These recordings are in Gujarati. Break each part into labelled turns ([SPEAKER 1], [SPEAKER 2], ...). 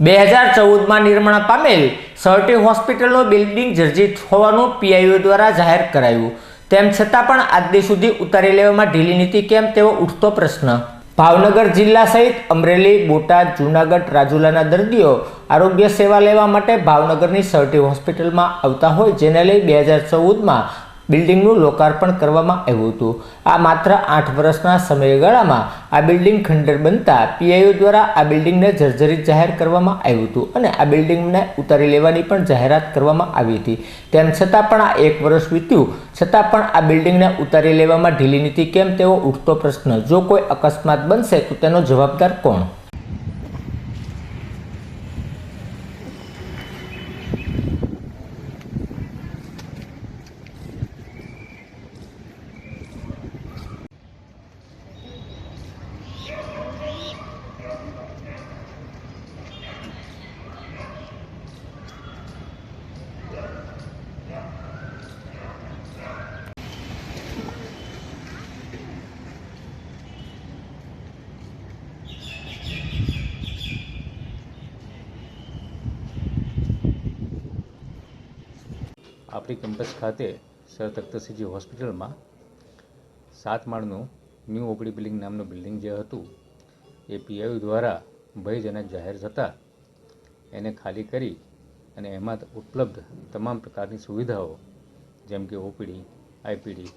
[SPEAKER 1] બે હજાર ચૌદમાં નિર્માણ પામેલ સર્ટી હોસ્પિટલનું બિલ્ડિંગ જર્જિત હોવાનું પીઆઈઓ દ્વારા જાહેર કરાયું. તેમ છતાં પણ આજ સુધી ઉતારી લેવામાં ઢીલી નીતિ કેમ તેવો ઉઠતો પ્રશ્ન. ભાવનગર જિલ્લા સહિત અમરેલી, બોટાદ, જૂનાગઢ, રાજુલાના દર્દીઓ આરોગ્ય સેવા લેવા માટે ભાવનગરની સર્ટી હોસ્પિટલમાં આવતા હોય, જેને લઈ બે હજાર ચૌદમાં બિલ્ડિંગનું લોકાર્પણ કરવામાં આવ્યું હતું. આ માત્ર આઠ વર્ષના સમયગાળામાં આ બિલ્ડિંગ ખંડર બનતા પીઆઈઓ દ્વારા આ બિલ્ડિંગને જર્જરિત જાહેર કરવામાં આવ્યું હતું અને આ બિલ્ડિંગને ઉતારી લેવાની પણ જાહેરાત કરવામાં આવી હતી. તેમ છતાં પણ આ એક વર્ષ વીત્યું. છતાં પણ આ બિલ્ડિંગને ઉતારી લેવામાં ઢીલી નીતિ કેમ તેવો ઉઠતો પ્રશ્ન. જો કોઈ અકસ્માત બનશે તો તેનો જવાબદાર કોણ?
[SPEAKER 2] આપણી કેમ્પસ ખાતે સર તખ્તસિંહજી હોસ્પિટલમાં સાત માળનું ન્યૂ ઓપડી બિલ્ડિંગ નામનું બિલ્ડિંગ જે હતું, એ પીઆઈ દ્વારા ભયજનક જાહેર થતાં એને ખાલી કરી અને એમાં ઉપલબ્ધ તમામ પ્રકારની સુવિધાઓ જેમ કે OPD, IPD,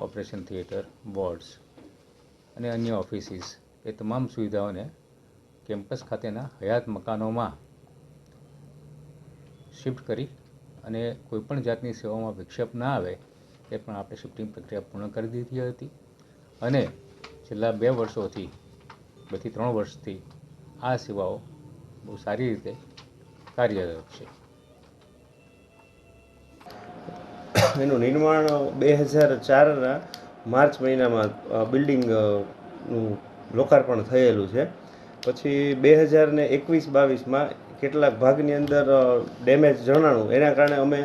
[SPEAKER 2] operation theatre, wards અને અન્ય ઓફિસીસ, એ તમામ સુવિધાઓને કેમ્પસ ખાતેના હયાત મકાનોમાં શિફ્ટ કરી અને કોઈપણ જાતની સેવામાં વિક્ષેપ ના આવે એ પણ આપણે શિફ્ટિંગ પ્રક્રિયા પૂર્ણ કરી દીધી હતી. અને છેલ્લા બે વર્ષોથી બેથી ત્રણ વર્ષથી આ સેવાઓ બહુ સારી રીતે કાર્યરત છે.
[SPEAKER 3] એનું નિર્માણ બે હજાર ચારના માર્ચ મહિનામાં અ, બિલ્ડિંગ અ, નું લોકાર્પણ થયેલું છે. પછી બે હજાર ને એકવીસ બાવીસમાં કેટલાક ભાગની અંદર ડેમેજ જણાણું, એના કારણે અમે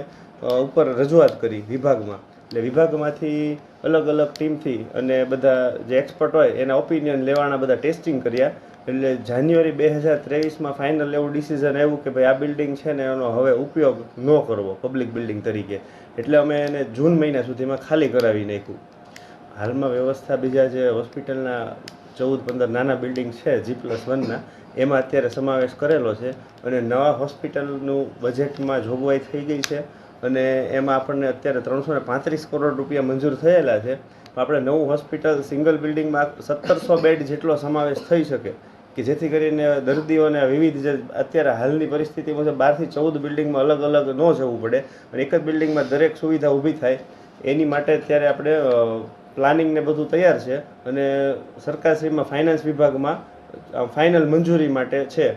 [SPEAKER 3] ઉપર રજૂઆત કરી વિભાગમાં. એટલે વિભાગમાંથી અલગ અલગ ટીમથી અને બધા જે એક્સપર્ટ હોય, એના ઓપિનિયન લેવાના બધા ટેસ્ટિંગ કર્યા. એટલે જાન્યુઆરી બે હજાર ત્રેવીસમાં ફાઇનલ એવું ડિસિઝન આવ્યું કે ભાઈ આ બિલ્ડિંગ છે ને એનો હવે ઉપયોગ ન કરવો પબ્લિક બિલ્ડિંગ તરીકે. એટલે અમે એને જૂન મહિના સુધીમાં ખાલી કરાવી નાખ્યું. હાલમાં વ્યવસ્થા બીજા જે હોસ્પિટલના ચૌદ પંદર નાના બિલ્ડિંગ છે જી પ્લસ વનના એમાં અત્યારે સમાવેશ કરેલો છે અને નવા હોસ્પિટલનું બજેટમાં જોગવાઈ થઈ ગઈ છે અને એમાં આપણને અત્યારે ત્રણસો ને પાંત્રીસ કરોડ રૂપિયા મંજૂર થયેલા છે. આપણે નવું હોસ્પિટલ સિંગલ બિલ્ડિંગમાં સત્તરસો બેડ જેટલો સમાવેશ થઈ શકે કે જેથી કરીને દર્દીઓને વિવિધ જે અત્યારે હાલની પરિસ્થિતિ મુજબ બારથી ચૌદ બિલ્ડિંગમાં અલગ અલગ ન જવું પડે અને એક જ બિલ્ડિંગમાં દરેક સુવિધા ઊભી થાય. એની માટે અત્યારે આપણે પ્લાનિંગ ને બધું તૈયાર છે અને સરકારશ્રીમાં ફાઇનાન્સ વિભાગમાં ફાઇનલ મંજૂરી માટે છે.